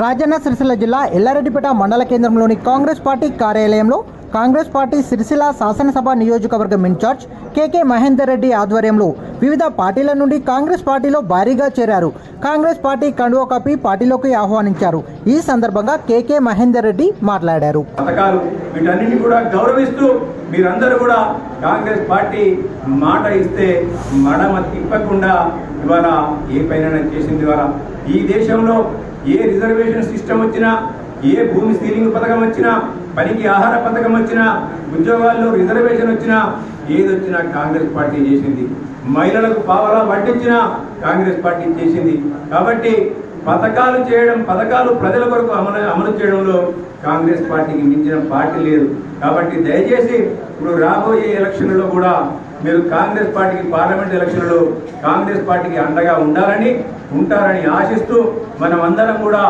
రాజన్న సిరిసిల్ల జిల్లా ఎల్లారెడ్డిపేట మండల కేంద్రంలోని కాంగ్రెస్ పార్టీ కార్యాలయంలో కాంగ్రెస్ పార్టీ సిరిసిల్ల శాసనసభ నియోజకవర్గం ఇన్ఛార్జ్ కేకే మహేందర్ రెడ్డి ఆధ్వర్యంలో వివిధ పార్టీల నుండి కాంగ్రెస్ పార్టీలో భారీగా చేరారు. కాంగ్రెస్ పార్టీ కండువ కప్పి పార్టీలోకి ఆహ్వానించారు. ఈ సందర్భంగా కేకే మహేందర్ రెడ్డి మాట్లాడారు. వీటన్నిటిని కూడా గౌరవిస్తూ మీరందరూ కూడా కాంగ్రెస్ పార్టీ మాట ఇస్తే మడమ తిప్పకుండా ఇవాళ ఏ పైన చేసింది ఇవాళ. ఈ దేశంలో ఏ రిజర్వేషన్ సిస్టమ్ వచ్చినా ఏ భూమి సీలింగ్ పథకం వచ్చినా పనికి ఆహార పథకం వచ్చినా ఉద్యోగాల్లో రిజర్వేషన్ వచ్చినా ఏది వచ్చినా కాంగ్రెస్ పార్టీ చేసింది. మహిళలకు పావలా పట్టించినా కాంగ్రెస్ పార్టీ చేసింది. కాబట్టి పథకాలు చేయడం పథకాలు ప్రజల కొరకు అమలు అమలు చేయడంలో కాంగ్రెస్ పార్టీకి మించిన పార్టీ లేదు. కాబట్టి దయచేసి ఇప్పుడు రాబోయే ఎలక్షన్లో కూడా మీరు కాంగ్రెస్ పార్టీకి పార్లమెంట్ ఎలక్షన్లో కాంగ్రెస్ పార్టీకి అండగా ఉండాలని ఉంటారని ఆశిస్తూ మనం అందరం కూడా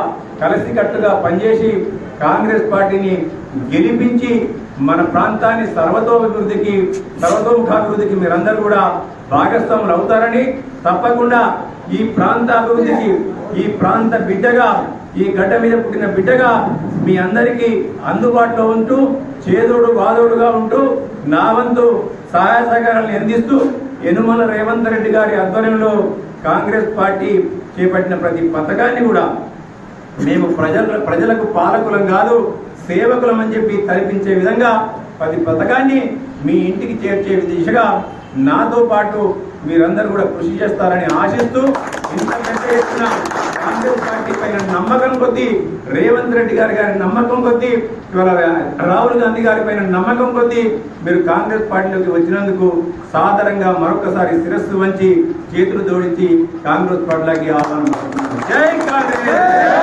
కలిసికట్టుగా పనిచేసి కాంగ్రెస్ పార్టీని గెలిపించి మన ప్రాంతాన్ని సర్వతోభివృద్ధికి సర్వతోముఖాభివృద్ధికి మీరందరూ కూడా భాగస్వాములు అవుతారని తప్పకుండా ఈ ప్రాంత అభివృద్ధికి ఈ ప్రాంత బిడ్డగా ఈ గడ్డ మీద పుట్టిన బిడ్డగా మీ అందరికీ అందుబాటులో ఉంటూ చేదోడు బాదోడుగా ఉంటూ నా వంతు సహాయ సహకారాన్ని అందిస్తూ యనుమల రేవంత్ రెడ్డి గారి ఆధ్వర్యంలో కాంగ్రెస్ పార్టీ చేపట్టిన ప్రతి పథకాన్ని కూడా మేము ప్రజల ప్రజలకు పాలకులం కాదు సేవకులం అని చెప్పి తలపించే విధంగా ప్రతి పథకాన్ని మీ ఇంటికి చేర్చే దిశగా నాతో పాటు మీరందరూ కూడా కృషి చేస్తారని ఆశిస్తూ ఇంత పెద్ద కాంగ్రెస్ పార్టీ పైన నమ్మకం కొద్దీ రేవంత్ రెడ్డి గారి గారి నమ్మకం కొద్దీ ఇవాళ రాహుల్ గాంధీ గారి పైన నమ్మకం కొద్దీ మీరు కాంగ్రెస్ పార్టీలోకి వచ్చినందుకు సాధారణంగా మరొకసారి శిరస్సు వంచి చేతులు జోడించి కాంగ్రెస్ పార్టీలోకి ఆహ్వానం జై కాంగ్రెస్!